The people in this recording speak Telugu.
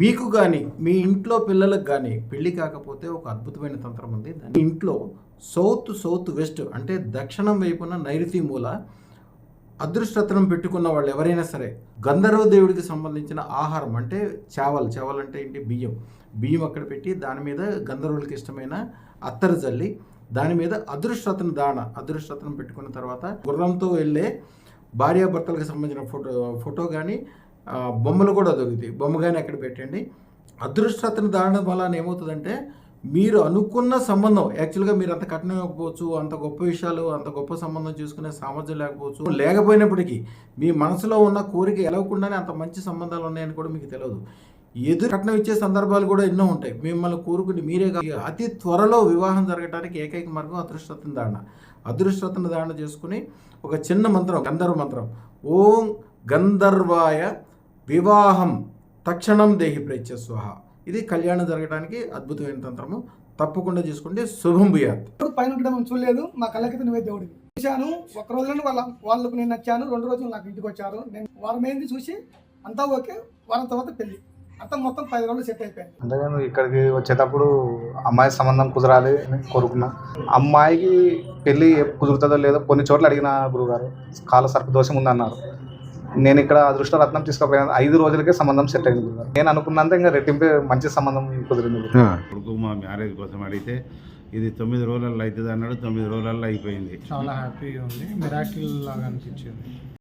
మీకు కానీ మీ ఇంట్లో పిల్లలకు కానీ పెళ్ళి కాకపోతే ఒక అద్భుతమైన తంత్రం ఉంది. దాని ఇంట్లో సౌత్ సౌత్ వెస్ట్ అంటే దక్షిణం వైపున నైరుతి మూల అదృష్టత్రం పెట్టుకున్న వాళ్ళు ఎవరైనా సరే గంధర్వ దేవుడికి సంబంధించిన ఆహారం అంటే చావల్. చావల్ అంటే ఏంటి? బియ్యం. బియ్యం అక్కడ పెట్టి దాని మీద గంధర్వులకి ఇష్టమైన అత్తరు జల్లి దాని మీద అదృష్టతను దాన అదృష్టతను పెట్టుకున్న తర్వాత గుర్రంతో వెళ్ళే భార్యాభర్తలకు సంబంధించిన ఫోటో ఫోటో కానీ బొమ్మలు కూడా దొరుకుతాయి. బొమ్మ కానీ అక్కడ పెట్టండి. అదృష్టతను దాడడం వలన ఏమవుతుందంటే మీరు అనుకున్న సంబంధం యాక్చువల్గా మీరు అంత కట్నం ఇవ్వకపోవచ్చు అంత గొప్ప విషయాలు అంత గొప్ప సంబంధం చూసుకునే సామర్థ్యం లేకపోవచ్చు లేకపోయినప్పటికీ మీ మనసులో ఉన్న కోరిక ఎలవకుండానే అంత మంచి సంబంధాలు ఉన్నాయని కూడా మీకు తెలియదు. ఎదురు కట్నం ఇచ్చే సందర్భాలు కూడా ఎన్నో ఉంటాయి. మిమ్మల్ని కోరుకుని మీరే కాదు. అతి త్వరలో వివాహం జరగడానికి ఏకైక మార్గం అదృష్టతను దాన అదృష్టతను దాడన చేసుకుని ఒక చిన్న మంత్రం గంధర్వ మంత్రం. ఓం గంధర్వాయ వివాహం తక్షణం దేహి ప్రేత్య స్వహ. ఇది కళ్యాణం జరగడానికి అద్భుతమైన తంత్రము. తప్పకుండా చేసుకుంటే శుభం భూయాత్. పైన చూడలేదు. మా కళ్ళకి నువ్వే దేవుడివి. చూశాను. ఒక రోజులను వాళ్ళ వాళ్ళకు నేను నచ్చాను. రెండు రోజులు నాకు ఇంటికి వచ్చారు. నేను వారం ఏంది చూసి అంతా ఓకే. వారం తర్వాత పెళ్ళి అంతా మొత్తం పది రోజులు సెట్ అయిపోయింది. అంతేగాని ఇక్కడికి వచ్చేటప్పుడు అమ్మాయి సంబంధం కుదరాలి అని కోరుకున్నా. అమ్మాయికి పెళ్ళి కుదురుతుందో లేదో కొన్ని చోట్ల అడిగిన గురుగారు కాల సర్ప దోషం ఉందన్నారు. నేను ఇక్కడ అదృష్ట రత్నం తీసుకుపోయిన ఐదు రోజులకే సంబంధం సెట్ అయింది నేను అనుకున్నంత ఇంకా రెట్టింపు మంచి సంబంధం కుదిరింది. కొడుకు మా మ్యారేజ్ కోసం అడిగితే ఇది తొమ్మిది రోజులలో అవుతుంది అన్నాడు తొమ్మిది రోజులలో అయిపోయింది. చాలా హ్యాపీగా ఉంది. మిరాకిల్ లాగా అనిపించింది.